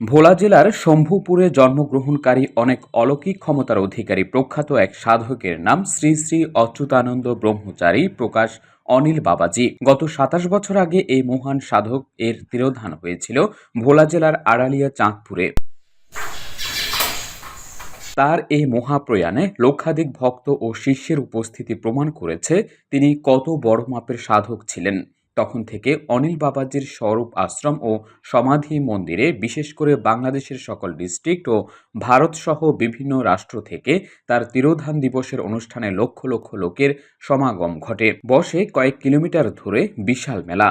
ভোলা জেলার শম্ভুপুরে জন্মগ্রহণকারী অনেক অলৌকিক ক্ষমতার অধিকারী প্রখ্যাত এক সাধকের নাম শ্রী শ্রী অচ্যুতানন্দ ব্রহ্মচারী প্রকাশ অনিল বাবাজি। গত সাতাশ বছর আগে এই মহান সাধক এর তিরোধান হয়েছিল ভোলা জেলার আড়ালিয়া চাঁদপুরে। তার এই মহাপ্রয়াণে লক্ষাধিক ভক্ত ও শিষ্যের উপস্থিতি প্রমাণ করেছে তিনি কত বড় মাপের সাধক ছিলেন। তখন থেকে অনিল বাবাজির স্বরূপ আশ্রম ও সমাধি মন্দিরে, বিশেষ করে বাংলাদেশের সকল ডিস্ট্রিক্ট ও ভারতসহ বিভিন্ন রাষ্ট্র থেকে তার তিরোধান দিবসের অনুষ্ঠানে লক্ষ লক্ষ লোকের সমাগম ঘটে। বসে কয়েক কিলোমিটার ধরে বিশাল মেলা।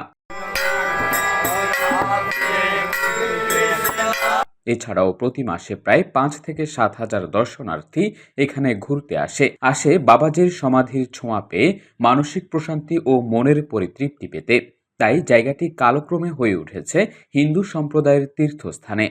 এছাড়াও প্রতি মাসে প্রায় পাঁচ থেকে সাত হাজার দর্শনার্থী এখানে ঘুরতে আসে। আসে বাবাজির সমাধির ছোঁয়া পেয়ে মানসিক প্রশান্তি ও মনের পরিতৃপ্তি পেতে। তাই জায়গাটি কালক্রমে হয়ে উঠেছে হিন্দু সম্প্রদায়ের তীর্থস্থানে।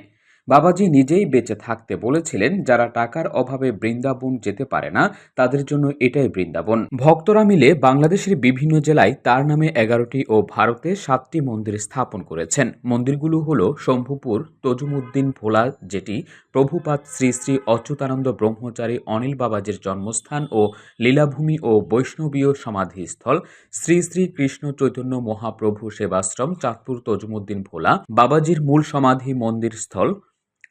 বাবাজি নিজেই বেঁচে থাকতে বলেছিলেন, যারা টাকার অভাবে বৃন্দাবন যেতে পারে না, তাদের জন্য এটাই বৃন্দাবন। ভক্তরা মিলে বাংলাদেশের বিভিন্ন জেলায় তার নামে এগারোটি ও ভারতে সাতটি মন্দির স্থাপন করেছেন। মন্দিরগুলো হল শম্ভুপুর, তজুমুদ্দিন ভোলা যেটি প্রভুপাত শ্রী শ্রী অচ্যুতানন্দ ব্রহ্মচারী অনিল বাবাজির জন্মস্থান ও লীলাভূমি ও বৈষ্ণবীয় সমাধিস্থল। শ্রী শ্রী কৃষ্ণ চৈতন্য মহাপ্রভু সেবাশ্রম, চাঁদপুর, তজুমুদ্দিন ভোলা। বাবাজির মূল সমাধি মন্দির স্থল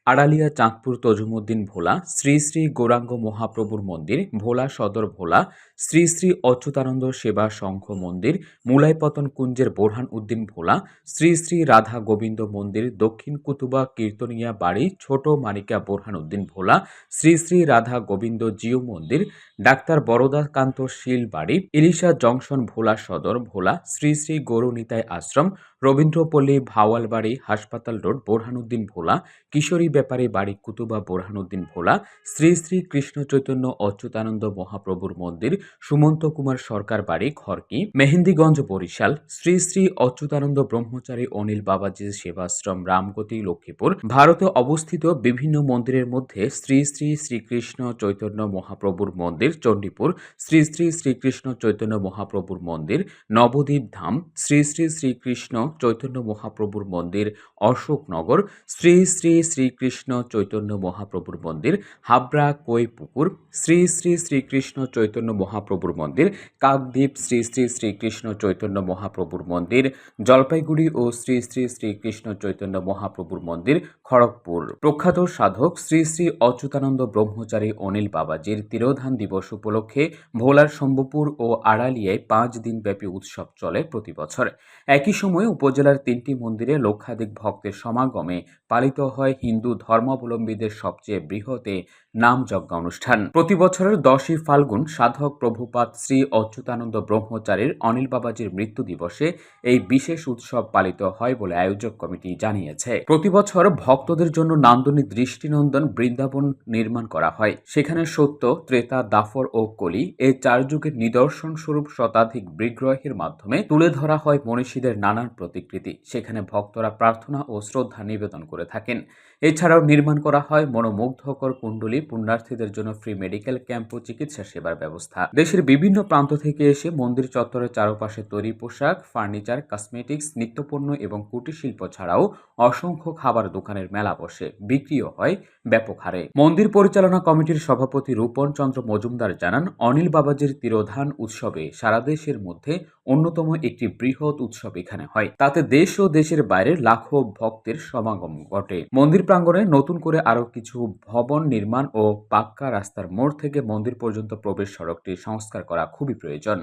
আড়ালিয়া, চাঁদপুর, তজুমুদ্দিন ভোলা, শ্রী শ্রী গৌরাঙ্গ মহাপ্রভুর মন্দির, ভোলা সদর ভোলা, শ্রী শ্রী অচ্যুতানন্দ সেবা সংঘ মন্দির, মুলাইপতন কুঞ্জের বোরহান উদ্দিন ভোলা, শ্রী শ্রী রাধা গোবিন্দ মন্দির, দক্ষিণ কুতুবা কীর্তনিয়া বাড়ি, ছোট মানিকা বোরহান উদ্দিন ভোলা, শ্রী শ্রী রাধা গোবিন্দ জিও মন্দির, ডাক্তার বরদাকান্ত শীল বাড়ি, ইলিশা জংশন ভোলা সদর ভোলা, শ্রী শ্রী গৌরনীতায় আশ্রম রবীন্দ্রপল্লী ভাওয়ালবাড়ি হাসপাতাল রোড, বোরহানুদ্দিন ভোলা। কিশোরী ব্যাপারী বাড়ি কুতুবা বোরহানুদ্দিন ভোলা। শ্রী শ্রী কৃষ্ণ চৈতন্য অচ্যুতানন্দ মহাপ্রভুর মন্দির। সুমন্ত কুমার সরকার বাড়ি খড়কি। মেহেন্দিগঞ্জ বরিশাল। শ্রী শ্রী অচ্যুতানন্দ ব্রহ্মচারী অনিল বাবাজি সেবাশ্রম রামগতি লক্ষ্মীপুর। ভারতে অবস্থিত বিভিন্ন মন্দিরের মধ্যে শ্রী শ্রী শ্রীকৃষ্ণ চৈতন্য মহাপ্রভুর মন্দির, চণ্ডীপুর। শ্রী শ্রী শ্রীকৃষ্ণ চৈতন্য মহাপ্রভুর মন্দির, নবদ্বীপ ধাম। শ্রী শ্রী শ্রীকৃষ্ণ চৈতন্য মহাপ্রভুর মন্দির, অশোকনগর, শ্রী শ্রী শ্রীকৃষ্ণ চৈতন্য মহাপ্রভুর মন্দির, হাবড়া কৈপুকুর, শ্রী শ্রী শ্রীকৃষ্ণ চৈতন্য মহাপ্রভুর মন্দির, কাকদ্বীপ শ্রী শ্রী শ্রীকৃষ্ণ চৈতন্য মহাপ্রভুর মন্দির, জলপাইগুড়ি ও শ্রী শ্রী শ্রীকৃষ্ণ চৈতন্য মহাপ্রভুর মন্দির, খড়গপুর। প্রখ্যাত সাধক শ্রী শ্রী অচ্যুতানন্দ ব্রহ্মচারী অনিল বাবাজির তিরোধান দিবস উপলক্ষে ভোলার শম্ভুপুর ও আড়ালিয়ায় পাঁচ দিনব্যাপী উৎসব চলে প্রতি বছর। একই সময়ে উপজেলার তিনটি মন্দিরে লক্ষাধিক ভক্তের সমাগমে পালিত হয় হিন্দু ধর্মাবলম্বীদের সবচেয়ে বৃহতে নামযজ্ঞ অনুষ্ঠান। প্রতি বছরের দশই ফাল্গুন সাধক প্রভুপাত শ্রী অচ্যুতানন্দ ব্রহ্মচারীর অনিল বাবাজির মৃত্যু দিবসে এই বিশেষ উৎসব পালিত হয় বলে আয়োজক কমিটি জানিয়েছে। প্রতি বছর ভক্তদের জন্য নান্দনিক দৃষ্টিনন্দন বৃন্দাবন নির্মাণ করা হয়। সেখানে সত্য, ত্রেতা, দাফর ও কলি এই চার যুগের নিদর্শন স্বরূপ শতাধিক বিগ্রহের মাধ্যমে তুলে ধরা হয় মনীষীদের নানান প্রতিকৃতি। সেখানে ভক্তরা প্রার্থনা ও শ্রদ্ধা নিবেদন করে থাকেন। এছাড়াও নির্মাণ করা হয় মনোমুগ্ধকর কুণ্ডলী, পুণ্যার্থীদের জন্য ফ্রি মেডিকেল ক্যাম্প ও চিকিৎসা সেবার ব্যবস্থা। দেশের বিভিন্ন প্রান্ত থেকে এসে মন্দির চত্বরের চারপাশে তৈরি পোশাক ফার্নিচার কসমেটিক্স নিত্যপণ্য এবং কুটির শিল্প ছাড়াও অসংখ্য খাবার দোকানের মেলা বসে। বিক্রিও হয় ব্যাপক হারে। মন্দির পরিচালনা কমিটির সভাপতি রূপন চন্দ্র মজুমদার জানান, অনিল বাবাজির তিরোধান উৎসবে সারা দেশের মধ্যে অন্যতম একটি বৃহৎ উৎসব এখানে হয়। তাতে দেশ ও দেশের বাইরে লাখো ভক্তের সমাগম ঘটে। মন্দির প্রাঙ্গণে নতুন করে আরও কিছু ভবন নির্মাণ ও পাক্কা রাস্তার মোড় থেকে মন্দির পর্যন্ত প্রবেশ সড়কটি সংস্কার করা খুবই প্রয়োজন।